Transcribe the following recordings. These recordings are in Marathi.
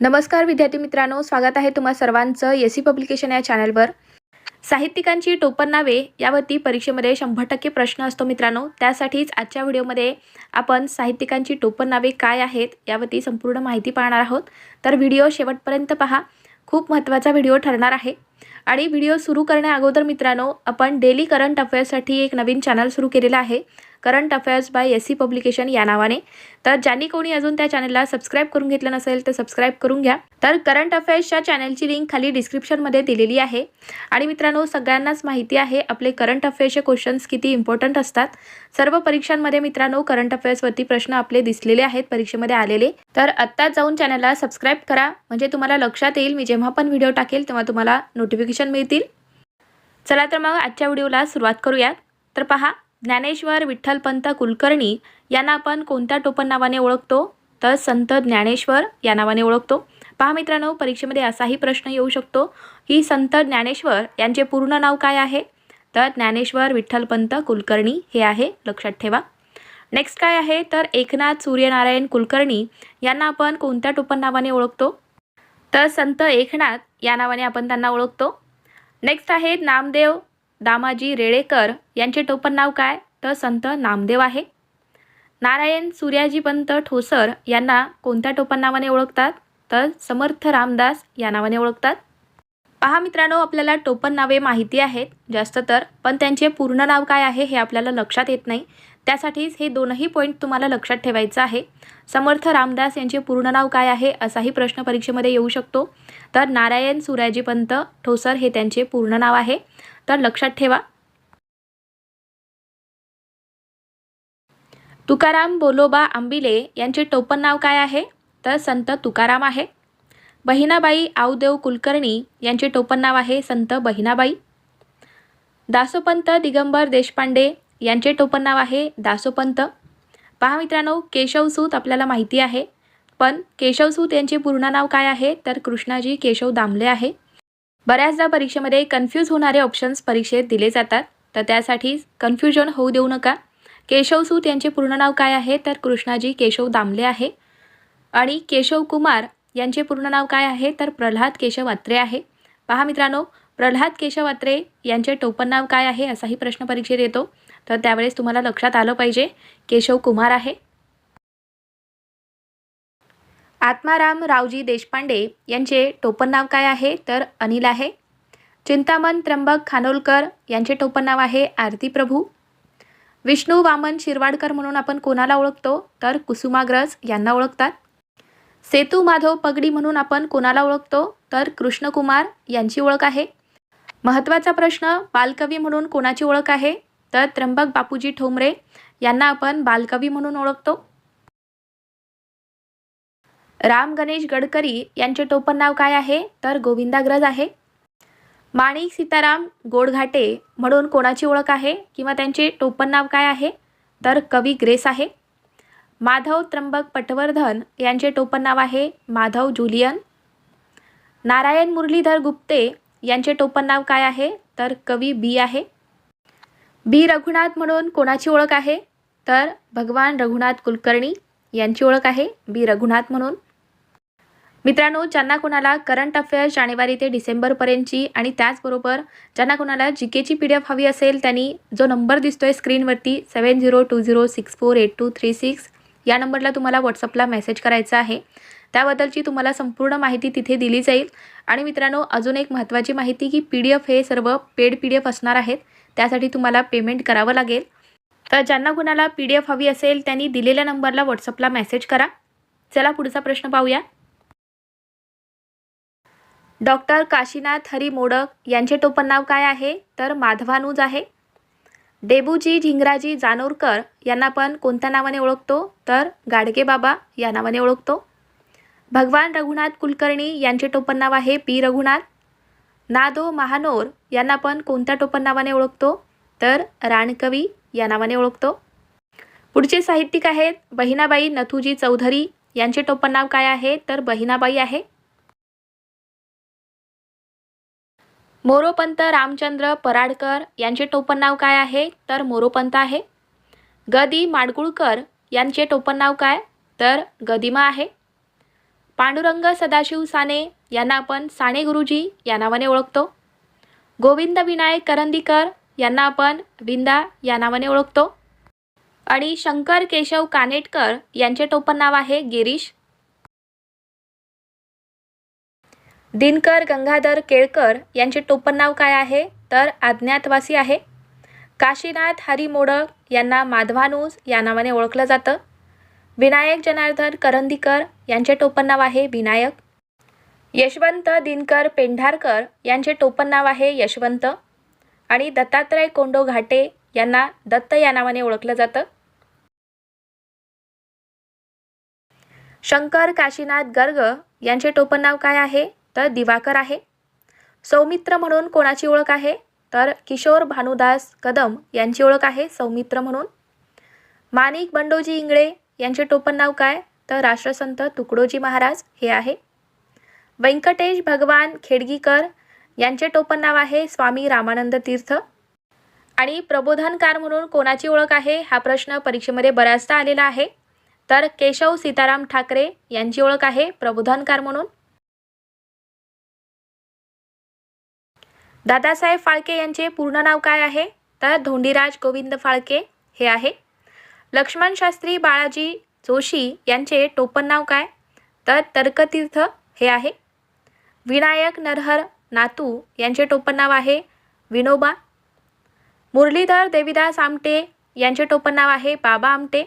नमस्कार विद्यार्थी मित्रांनो स्वागत आहे तुम्हा सर्वांचं एस सी पब्लिकेशन या चॅनलवर. साहित्यिकांची टोपण नावे यावरती परीक्षेमध्ये शंभर टक्के प्रश्न असतो मित्रांनो त्यासाठीच आजच्या व्हिडिओमध्ये आपण साहित्यिकांची टोपण नावे काय आहेत यावरती संपूर्ण माहिती पाहणार आहोत. तर व्हिडिओ शेवटपर्यंत पहा खूप महत्त्वाचा व्हिडिओ ठरणार आहे. आणि व्हिडिओ सुरू करण्या अगोदर मित्रांनो आपण डेली करंट अफेअर्ससाठी एक नवीन चॅनल सुरू केलेलं आहे. Current affairs by S C publication या नावाने. तर ज्यांनी कोणी अजून त्या चॅनलला सबस्क्राईब करून घेतलं नसेल तर सबस्क्राईब करून घ्या. तर करंट अफेअर्सच्या चॅनलची लिंक खाली डिस्क्रिप्शनमध्ये दिलेली आहे. आणि मित्रांनो सगळ्यांनाच माहिती आहे आपले करंट अफेअर्सचे क्वेश्चन्स किती इम्पॉर्टंट असतात. सर्व परीक्षांमध्ये मित्रांनो करंट अफेअर्सवरती प्रश्न आपले दिसलेले आहेत परीक्षेमध्ये आलेले. तर आत्ताच जाऊन चॅनलला सबस्क्राईब करा. म्हणजे तुम्हाला लक्षात येईल मी जेव्हा पण व्हिडिओ टाकेल तेव्हा तुम्हाला नोटिफिकेशन मिळतील. चला तर मग आजच्या व्हिडिओला सुरुवात करूयात. तर पहा ज्ञानेश्वर विठ्ठलपंत कुलकर्णी यांना आपण कोणत्या टोपण नावाने ओळखतो? तर संत ज्ञानेश्वर या नावाने ओळखतो. पहा मित्रांनो परीक्षेमध्ये असाही प्रश्न येऊ शकतो की संत ज्ञानेश्वर यांचे पूर्ण नाव काय आहे? तर ज्ञानेश्वर विठ्ठलपंत कुलकर्णी हे आहे लक्षात ठेवा. नेक्स्ट काय आहे? तर एकनाथ सूर्यनारायण कुलकर्णी यांना आपण कोणत्या टोपण नावाने ओळखतो? तर संत एकनाथ या नावाने आपण त्यांना ओळखतो. नेक्स्ट आहेत नामदेव दामाजी रेळेकर यांचे टोपण नाव काय? तर संत नामदेव आहे. नारायण सूर्याजीपंत ठोसर यांना कोणत्या टोपण नावाने ओळखतात? तर समर्थ रामदास या नावाने ओळखतात. पहा मित्रांनो आपल्याला टोपण नावे माहिती आहेत जास्त तर पण त्यांचे पूर्ण नाव काय आहे हे आपल्याला लक्षात येत नाही. त्यासाठीच हे दोनही पॉईंट तुम्हाला लक्षात ठेवायचं आहे. समर्थ रामदास यांचे पूर्ण नाव काय आहे असाही प्रश्न परीक्षेमध्ये येऊ शकतो. तर नारायण सूर्याजीपंत ठोसर हे त्यांचे पूर्ण नाव आहे. तर लक्षात ठेवा. तुकाराम बोलोबा आंबिले यांचे टोपण नाव काय आहे? तर संत तुकाराम आहे. बहिणाबाई आऊदेव कुलकर्णी यांचे टोपण नाव आहे संत बहिणाबाई. दासोपंत दिगंबर देशपांडे यांचे टोपण नाव आहे दासोपंत. पहा मित्रांनो केशवसूत आपल्याला माहिती आहे. पण केशवसूत यांचे पूर्ण नाव काय आहे? तर कृष्णाजी केशव दामले आहे. बऱ्याचदा परीक्षेमध्ये कन्फ्यूज होणारे ऑप्शन्स परीक्षेत दिले जातात. तर त्यासाठी कन्फ्युजन होऊ देऊ नका. केशवसूत यांचे पूर्ण नाव काय आहे? तर कृष्णाजी केशव दामले आहे. आणि केशव कुमार यांचे पूर्ण नाव काय आहे? तर प्रल्हाद केशव अत्रे आहे. पहा मित्रांनो प्रल्हाद केशव अत्रे यांचे टोपण नाव काय आहे? असाही प्रश्न परीक्षेत येतो. तर त्यावेळेस तुम्हाला लक्षात आलं पाहिजे केशव कुमार आहे. आत्माराम रावजी देशपांडे यांचे टोपण नाव काय आहे? तर अनिल आहे. चिंतामण त्र्यंबक खानोलकर यांचे टोपण नाव आहे आरती प्रभू. विष्णू वामन शिरवाडकर म्हणून आपण कोणाला ओळखतो? तर कुसुमाग्रज यांना ओळखतात. सेतू माधव पगडी म्हणून आपण कोणाला ओळखतो? तर कृष्णकुमार यांची ओळख आहे. महत्त्वाचा प्रश्न बालकवी म्हणून कोणाची ओळख आहे? तर त्र्यंबक बापूजी ठोंबरे यांना आपण बालकवी म्हणून ओळखतो. राम गणेश गडकरी यांचे टोपण नाव काय आहे? तर गोविंदाग्रज आहे. माणिक सीताराम गोडघाटे म्हणून कोणाची ओळख आहे किंवा त्यांचे टोपण नाव काय आहे? तर कवी ग्रेस आहे. माधव त्र्यंबक पटवर्धन यांचे टोपण नाव आहे माधव जुलियन. नारायण मुरलीधर गुप्ते यांचे टोपण नाव काय आहे? तर कवी बी आहे. बी रघुनाथ म्हणून कोणाची ओळख आहे? तर भगवान रघुनाथ कुलकर्णी यांची ओळख आहे. बी रघुनाथ म्हणून. मित्रांनो ज्यांना कोणाला करंट अफेअर्स जानेवारी ते डिसेंबरपर्यंतची आणि त्याचबरोबर ज्यांना कोणाला जी केची पी डी एफ हवी असेल त्यांनी जो नंबर दिसतो आहे स्क्रीनवरती seven zero two zero six four eight two three six या नंबरला तुम्हाला व्हॉट्सअपला मेसेज करायचा आहे. त्याबद्दलची तुम्हाला संपूर्ण माहिती तिथे दिली जाईल. आणि मित्रांनो अजून एक महत्त्वाची माहिती की पी डी एफ हे सर्व पेड पी डी एफ असणार आहेत. त्यासाठी तुम्हाला पेमेंट करावं लागेल. तर ज्यांना कुणाला पी डी एफ हवी असेल त्यांनी दिलेल्या नंबरला व्हॉट्सअपला मेसेज करा. चला पुढचा प्रश्न पाहूया. डॉक्टर काशीनाथ हरी मोडक यांचे टोपण नाव काय आहे? तर माधवानुज आहे. डेबूजी झिंगराजी जानोरकर यांना आपण कोणत्या नावाने ओळखतो? तर गाडगे बाबा या नावाने ओळखतो. भगवान रघुनाथ कुलकर्णी यांचे टोपण नाव आहे पी रघुनाथ. नादो महानोर यांना आपण कोणत्या टोपण नावाने ओळखतो? तर राणकवी या नावाने ओळखतो. पुढचे साहित्यिक आहेत बहिणाबाई नथुजी चौधरी. यांचे टोपण नाव काय आहे? तर बहिणाबाई आहे. मोरोपंत रामचंद्र पराडकर यांचे टोपण नाव काय आहे? तर मोरोपंत आहे. गदी माडगुळकर यांचे टोपण नाव काय? तर गदिमा आहे. पांडुरंग सदाशिव साने यांना आपण साने गुरुजी या नावाने ओळखतो. गोविंद विनायक करंदीकर यांना आपण विंदा या नावाने ओळखतो. आणि शंकर केशव कानेटकर यांचे टोपण नाव आहे गिरीश. दिनकर गंगाधर केळकर यांचे टोपण नाव काय आहे? तर अज्ञातवासी आहे. काशीनाथ हरी मोडक यांना माधवानूज या नावाने ओळखलं जातं. विनायक जनार्दन करंदीकर यांचे टोपण नाव आहे विनायक. यशवंत दिनकर पेंढारकर यांचे टोपण नाव आहे यशवंत. आणि दत्तात्रय कोंडो घाटे यांना दत्त या नावाने ओळखलं जातं. शंकर काशीनाथ गर्ग यांचे टोपण नाव काय आहे? तर दिवाकर आहे. सौमित्र म्हणून कोणाची ओळख आहे? तर किशोर भानुदास कदम यांची ओळख आहे सौमित्र म्हणून. माणिक बंडोजी इंगळे यांचे टोपण नाव काय? तर राष्ट्रसंत तुकडोजी महाराज हे आहे. व्यंकटेश भगवान खेडगीकर यांचे टोपण नाव आहे स्वामी रामानंद तीर्थ. आणि प्रबोधनकार म्हणून कोणाची ओळख आहे? हा प्रश्न परीक्षेमध्ये बऱ्याचदा आलेला आहे. तर केशव सीताराम ठाकरे यांची ओळख आहे प्रबोधनकार म्हणून. दादासाहेब फाळके यांचे पूर्ण नाव काय आहे? तर धोंडीराज गोविंद फाळके हे आहे. लक्ष्मण शास्त्री बाळाजी जोशी यांचे टोपण नाव काय? तर तर्कतीर्थ हे आहे. विनायक नरहर नातू यांचे टोपण नाव आहे. विनोबा. मुरलीधर देविदास आमटे यांचे टोपण नाव आहे. बाबा आमटे.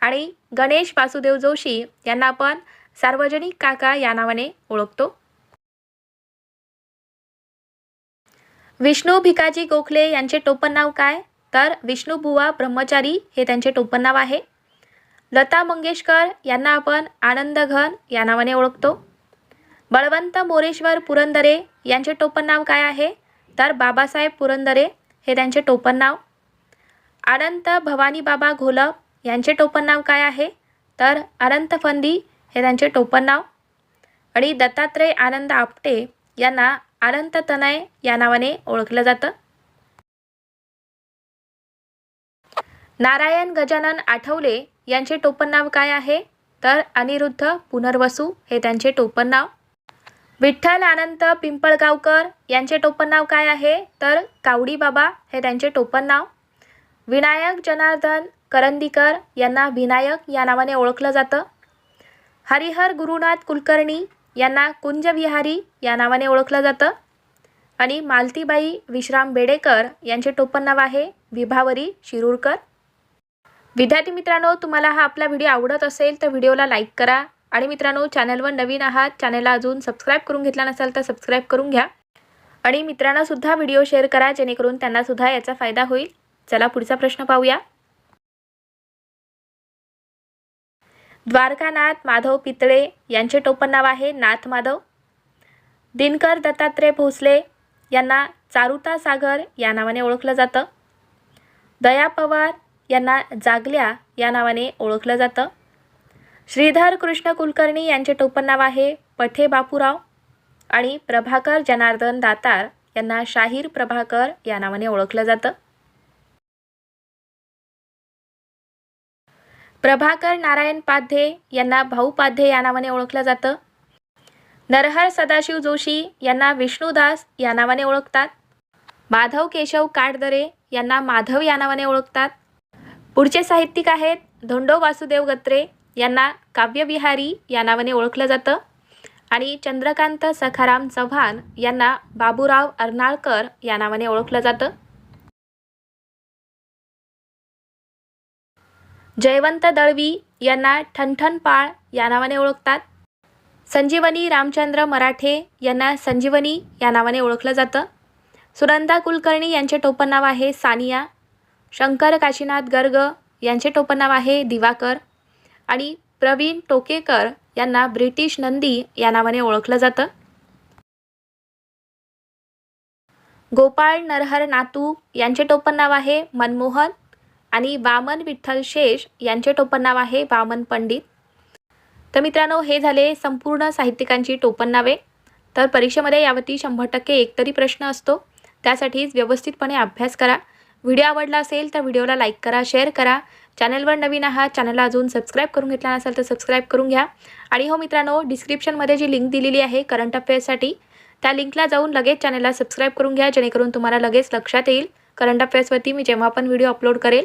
आणि गणेश वासुदेव जोशी यांना आपण सार्वजनिक काका या नावाने ओळखतो. विष्णू भिकाजी गोखले यांचे टोपण नाव काय? तर विष्णुबुवा ब्रह्मचारी हे त्यांचे टोपण नाव आहे. लता मंगेशकर यांना आपण आनंदघन या नावाने ओळखतो. बळवंत मोरेश्वर पुरंदरे यांचे टोपण नाव काय आहे? तर बाबासाहेब पुरंदरे हे त्यांचे टोपण नाव. अनंत भवानी बाबा घोलप यांचे टोपण नाव काय आहे? तर अनंत फंदी हे त्यांचे टोपण नाव. आणि दत्तात्रय आनंद आपटे यांना अनंत तनय या नावाने ओळखलं जातं. नारायण गजानन आठवले यांचे टोपण नाव काय आहे? तर अनिरुद्ध पुनर्वसू हे त्यांचे टोपण नाव विठ्ठल अनंत पिंपळगावकर यांचे टोपण नाव काय आहे? तर कावडी बाबा हे त्यांचे टोपण नाव विनायक जनार्दन करंदीकर यांना विनायक या नावाने ओळखलं जातं. हरिहर गुरुनाथ कुलकर्णी यांना कुंजविहारी या नावाने ओळखलं जातं. आणि मालतीबाई विश्राम बेडेकर यांचे टोपण नाव आहे विभावरी शिरूरकर. विद्यार्थी मित्रांनो तुम्हाला हा आपला व्हिडिओ आवडत असेल तर व्हिडिओला लाईक करा. आणि मित्रांनो चॅनलवर नवीन आहात चॅनलला अजून सबस्क्राईब करून घेतला नसाल तर सबस्क्राईब करून घ्या. आणि मित्रांनासुद्धा व्हिडिओ शेअर करा जेणेकरून त्यांनासुद्धा याचा फायदा होईल. चला पुढचा प्रश्न पाहूया. द्वारकानाथ माधव पितळे यांचे टोपण नाव आहे नाथ माधव. दिनकर दत्तात्रय भोसले यांना चारुता सागर या नावाने ओळखलं जातं. दया पवार यांना जागल्या या नावाने ओळखलं जातं. श्रीधर कृष्ण कुलकर्णी यांचे टोपण नाव आहे पठे बापूराव आणि प्रभाकर जनार्दन दातार यांना शाहीर प्रभाकर या नावाने ओळखलं जातं. प्रभाकर नारायण पाध्ये यांना भाऊ पाध्ये या नावाने ओळखलं जातं. नरहर सदाशिव जोशी यांना विष्णुदास या नावाने ओळखतात. माधव केशव काटदरे यांना माधव या नावाने ओळखतात. पुढचे साहित्यिक आहेत धोंडो वासुदेव गत्रे यांना काव्यविहारी या नावाने ओळखलं जातं. आणि चंद्रकांत सखाराम चव्हाण यांना बाबूराव अर्नाळकर या नावाने ओळखलं जातं. जयवंत दळवी यांना ठणठणपाळ या नावाने ओळखतात. संजीवनी रामचंद्र मराठे यांना संजीवनी या नावाने ओळखलं जातं. सुनंदा कुलकर्णी यांचे टोपण नाव आहे सानिया. शंकर काशीनाथ गर्ग यांचे टोपण नाव आहे दिवाकर. आणि प्रवीण टोकेकर यांना ब्रिटिश नंदी या नावाने ओळखलं जातं. गोपाळ नरहर नातू यांचे टोपण नाव आहे मनमोहन. आणि वामन विठ्ठल शेष यांचे टोपण नाव आहे वामन पंडित. तर मित्रांनो हे झाले संपूर्ण साहित्यिकांची टोपण नावे. तर परीक्षेमध्ये यावरती शंभर टक्के एकतरी प्रश्न असतो. त्यासाठीच व्यवस्थितपणे अभ्यास करा. व्हिडिओ आवडला असेल तर व्हिडिओला लाईक करा शेअर करा. चॅनलवर नवीन आहात चॅनलला अजून सबस्क्राईब करून घेतला नसेल तर सबस्क्राईब करून घ्या. आणि हो मित्रांनो डिस्क्रिप्शनमध्ये जी लिंक दिलेली आहे करंट अफेअर्ससाठी त्या लिंकला जाऊन लगेच चॅनलला सबस्क्राईब करून घ्या जेणेकरून तुम्हाला लगेच लक्षात येईल. करंट अफेअर्सवरती मी जेव्हा पण व्हिडिओ अपलोड करेल